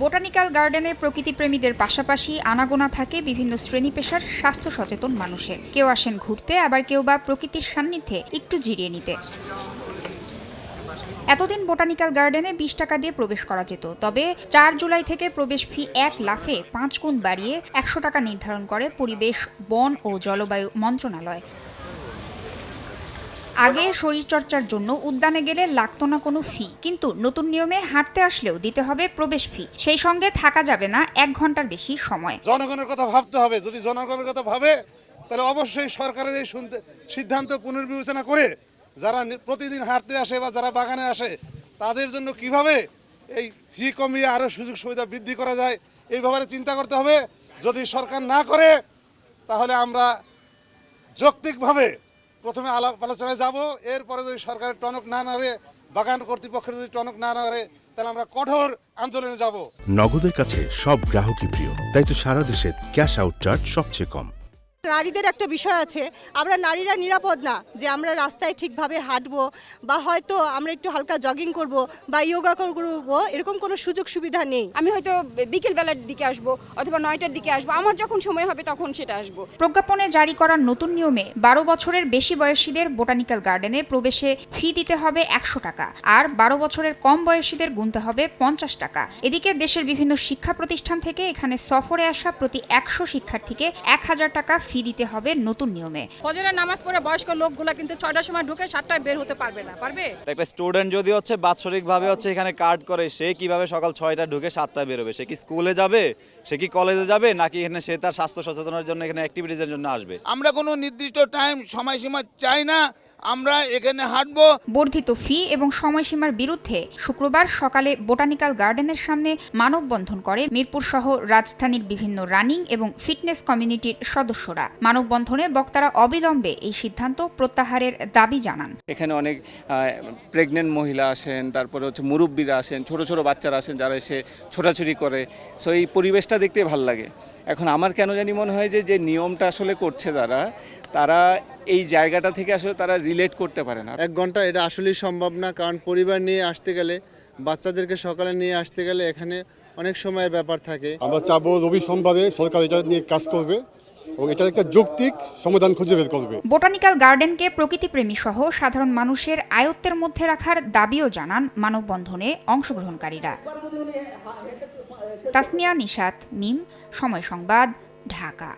Botanical গার্ডেনে প্রকৃতিপ্রেমীদের পাশাপাশি আনাগোনা থাকে বিভিন্ন শ্রেণি পেশার স্বাস্থ্য সচেতন মানুষের। কেউ আসেন ঘুরতে, আবার কেউ বা প্রকৃতির সান্নিধ্যে একটু জিরিয়ে নিতে। এতদিন বোটানিক্যাল গার্ডেনে বিশ টাকা দিয়ে প্রবেশ করা যেত, তবে চার জুলাই থেকে প্রবেশ ফি এক লাফে পাঁচ গুণ বাড়িয়ে একশো টাকা নির্ধারণ করে পরিবেশ, বন ও জলবায়ু মন্ত্রণালয়। আগে শরীরচর্চার জন্য উদ্যানে গেলে লাগতো না কোনো ফি কিন্তু নতুন নিয়মে হাঁটতে আসলেও দিতে হবে প্রবেশ ফি সেই সঙ্গে থাকা যাবে না এক ঘণ্টার বেশি সময়। জনগণের কথা ভাবতে হবে। যদি জনগণের কথা ভাবে, তাহলে অবশ্যই সরকারের এই সিদ্ধান্ত পুনর্বিবেচনা করে যারা প্রতিদিন হাঁটতে আসে বা যারা বাগানে আসে, তাদের জন্য কীভাবে এই ফি কমিয়ে আরও সুযোগ সুবিধা বৃদ্ধি করা যায়, এই ব্যাপারে চিন্তা করতে হবে। যদি সরকার না করে, তাহলে আমরা যৌক্তিকভাবে প্রথমে আলাপ আলোচনায় যাব, এরপরে যদি সরকারের টনক না নাড়ে, বাগান কর্তৃপক্ষের যদি টনক না নাড়ে, তাহলে আমরা কঠোর আন্দোলনে যাব। নগদের কাছে সব গ্রাহকই প্রিয়, তাই তো সারা দেশে ক্যাশ আউট চার্জ সবচেয়ে কম। নারীদের একটা বিষয় আছে আমরা নারীরা নিরাপদ না যে আমরা রাস্তায় ঠিকভাবে হাঁটবো বা হয়তো আমরা একটু হালকা জগিং করব বা ইয়োগা করব এরকম কোনো সুযোগ সুবিধা নেই। আমি হয়তো বিকেলবেলার দিকে আসব অথবা নয়টার দিকে আসব আমার যখন সময় হবে তখন সেটা আসব। প্রজ্ঞাপনে জারি করার নতুন নিয়মে বারো বছরের বেশি বয়সীদের বোটানিক্যাল গার্ডেনে প্রবেশে ফি দিতে হবে একশো টাকা আর বারো বছরের কম বয়সীদের গুনতে হবে পঞ্চাশ টাকা। এদিকে দেশের বিভিন্ন শিক্ষা প্রতিষ্ঠান থেকে এখানে সফরে আসা প্রতি একশো শিক্ষার্থীকে এক হাজার টাকা ফি দিতে হবে নতুন নিয়মে। ফজরের নামাজ পড়ে বয়স্ক লোকগুলো কিন্তু ছয়টার সময় ঢুকে সাতটায় বের হতে পারবে না পারবে? একটা স্টুডেন্ট যদি হচ্ছে বাৎসরিকভাবে হচ্ছে এখানে কার্ড করে সে কীভাবে সকাল ছয়টা ঢুকে সাতটায় বেরোবে? সে কি স্কুলে যাবে? সে কি কলেজে যাবে? নাকি এখানে সে তার স্বাস্থ্য সচেতনের জন্য এখানে অ্যাক্টিভিটিজের জন্য আসবে? আমরা কোনো নির্দিষ্ট টাইম সময়সীমা চাই না। আমরা এখানে হাঁটবো। বর্ধিত ফি এবং সময়সীমার বিরুদ্ধে শুক্রবার সকালে বোটানিক্যাল গার্ডেনের সামনে মানববন্ধন করে মিরপুর সহ রাজধানীর বিভিন্ন রানিং এবং ফিটনেস কমিউনিটির সদস্যরা। মানববন্ধনে বক্তারা অবিলম্বে এই সিদ্ধান্ত প্রত্যাহারের দাবি জানান। এখানে অনেক প্রেগনেন্ট মহিলা আসেন তারপরে হচ্ছে মুরব্বীরা আসেন ছোট ছোট বাচ্চারা আসেন যারা এসে ছোটাছুটি করে। সো এই পরিবেশটা দেখতে ভালো লাগে। এখন আমার কেন জানি মনে হয় যে যে নিয়মটা আসলে করছে তারা তারা এই জায়গাটা থেকে আসলে তারা রিলেট করতে পারে না। এক ঘণ্টা এটা আসলেই সম্ভব না কারণ পরিবার নিয়ে আসতে গেলে বাচ্চাদেরকে সকালে নিয়ে আসতে গেলে এখানে অনেক সময়ের ব্যাপার থাকে। আমরা চাবো রবি সোমবারে সরকার এটা নিয়ে কাজ করবে এবং এটার একটা যৌক্তিক সমাধান খুঁজে বের করবে। বোটানিক্যাল গার্ডেনকে প্রকৃতিপ্রেমী সহ সাধারণ মানুষের আয়ত্তের মধ্যে রাখার দাবিও জানান মানববন্ধনে অংশগ্রহণকারীরা। তাসনিয়া নিশাত মিম সময় সংবাদ ঢাকা।